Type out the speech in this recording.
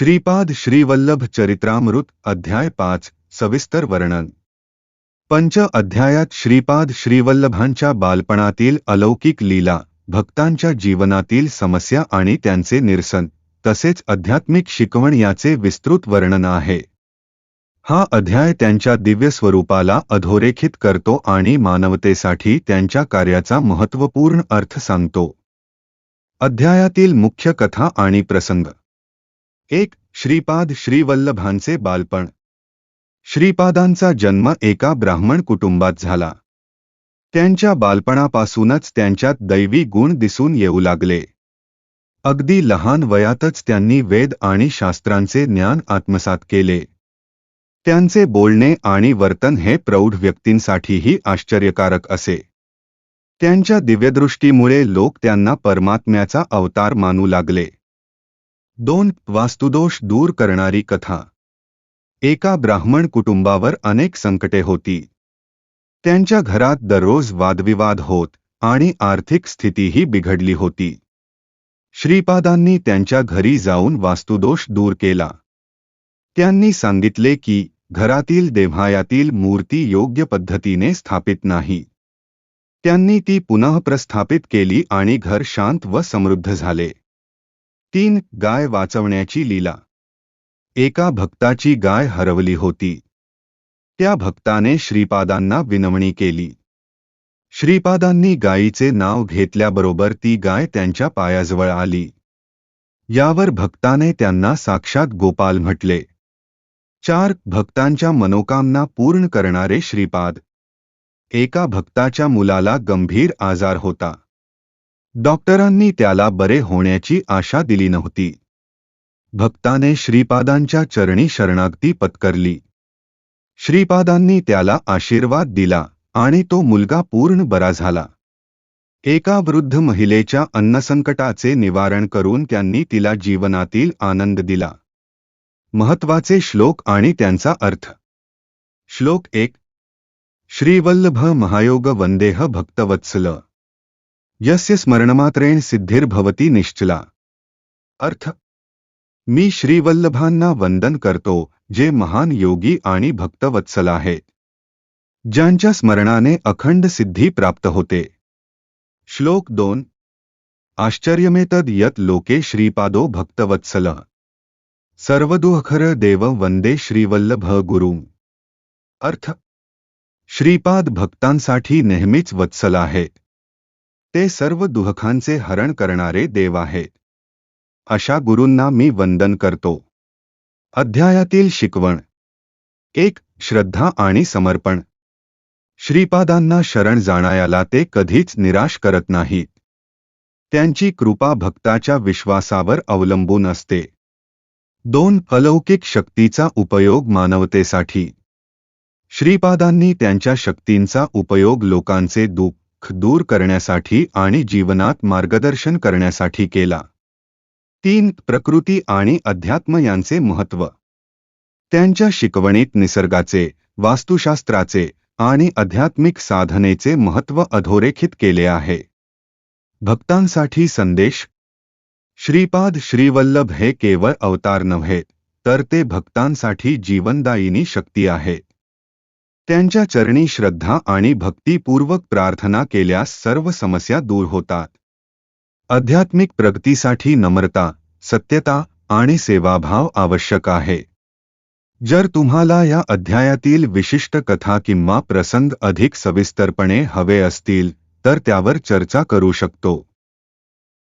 श्रीपाद श्रीवल्लभ चरित्रामृत अध्याय पाच सविस्तर वर्णन. पंच अध्यायात श्रीपाद श्रीवल्लभांच्या बालपणातील अलौकिक लीला भक्तांच्या जीवनातील समस्या आणि त्यांचे निरसन तसेच आध्यात्मिक शिकवण याचे विस्तृत वर्णन आहे. हा अध्याय त्यांच्या दिव्य स्वरूपाला अधोरेखित करतो आणि मानवतेसाठी त्यांच्या कार्याचा महत्त्वपूर्ण अर्थ सांगतो. अध्यायातील मुख्य कथा आणि प्रसंग. एक श्रीपाद श्रीवल्लभांचे बालपण. श्रीपादांचा जन्म एका ब्राह्मण कुटुंबात झाला. त्यांच्या बालपणापासूनच त्यांच्यात दैवी गुण दिसून येऊ लागले. अगदी लहान वयातच त्यांनी वेद आणि शास्त्रांचे ज्ञान आत्मसात केले. त्यांचे बोलणे आणि वर्तन हे प्रौढ व्यक्तींसाठीही आश्चर्यकारक असे. त्यांच्या दिव्यदृष्टीमुळे लोक त्यांना परमात्म्याचा अवतार मानू लागले. दोन वास्तुदोष दूर करणारी कथा. एका ब्राह्मण कुटुंबावर अनेक संकटे होती. त्यांच्या घरात दररोज वादविवाद होत आणि आर्थिक स्थितीही बिघडली होती. श्रीपादांनी त्यांच्या घरी जाऊन वास्तुदोष दूर केला. त्यांनी सांगितले की, घरातील देव्हायातील मूर्ती योग्य पद्धतीने स्थापित नाही. त्यांनी ती पुनः प्रस्थापित केली आणि घर शांत व समृद्ध झाले. तीन गाय वाचवण्याची लीला. एका भक्ताची गाय हरवली होती. त्या भक्ताने श्रीपादांना विनवणी केली. श्रीपादांनी गायीचे नाव घेतल्याबरोबर ती गाय त्यांच्या पायाजवळ आली. यावर भक्ताने त्यांना साक्षात गोपाल म्हटले. चार भक्तांच्या मनोकामना पूर्ण करणारे श्रीपाद. एका भक्ताच्या मुलाला गंभीर आजार होता. डॉक्टरांनी त्याला बरे होण्याची आशा दिली नव्हती. भक्ताने श्रीपादांच्या चरणी शरणागती पत्करली. श्रीपादांनी त्याला आशीर्वाद दिला आणि तो मुलगा पूर्ण बरा झाला. एका वृद्ध महिलेच्या अन्नसंकटाचे निवारण करून त्यांनी तिला जीवनातील आनंद दिला. महत्त्वाचे श्लोक आणि त्यांचा अर्थ. श्लोक एक. श्रीवल्लभ महायोग वंदेह भक्तवत्सल. यस्य स्मरणमात्रेण सिद्धिर्भवती निश्चला। अर्थ। मी श्रीवल्लभांना वंदन करतो, जे महान योगी आणि भक्तवत्सल आहेत ज्यांच्या स्मरणाने अखंड सिद्धी प्राप्त होते। श्लोक दोन। आश्चर्यमेतद यत लोके श्रीपादो भक्तवत्सल। सर्वदुःखर देव वंदे श्रीवल्लभ गुरु। अर्थ। श्रीपाद भक्तांसाठी नेहमीच वत्सल आहेत ते सर्व दुःखांचे हरण करणारे देव आहेत. अशा गुरूंना मी वंदन करतो. अध्यायातील शिकवण. एक श्रद्धा आणि समर्पण. श्रीपादांना शरण जाणायाला ते कधीच निराश करत नाहीत. त्यांची कृपा भक्ताच्या विश्वासावर अवलंबून असते. दोन अलौकिक शक्तीचा उपयोग मानवतेसाठी. श्रीपादांनी त्यांच्या शक्तींचा उपयोग लोकांचे दुःख दूर करण्यासाठी आणि जीवनात मार्गदर्शन करण्यासाठी केला. तीन, प्रकृती आणि अध्यात्म यांचे महत्त्व. त्यांच्या शिकवणीत निसर्गाचे, वास्तुशास्त्राचे आणि आध्यात्मिक साधनेचे महत्त्व अधोरेखित केले आहे. भक्तांसाठी संदेश. श्रीपाद श्रीवल्लभ हे केवळ अवतार नव्हे, तर ते भक्तांसाठी जीवनदायिनी शक्ती आहे. त्यांच्या चरणी श्रद्धा आणि भक्तीपूर्वक प्रार्थना केल्यास सर्व समस्या दूर होतात. आध्यात्मिक प्रगतीसाठी नम्रता सत्यता आणि सेवाभाव आवश्यक आहे. जर तुम्हाला या अध्यायातील विशिष्ट कथा किंवा प्रसंग अधिक सविस्तरपणे हवे असतील तर त्यावर चर्चा करू शकतो.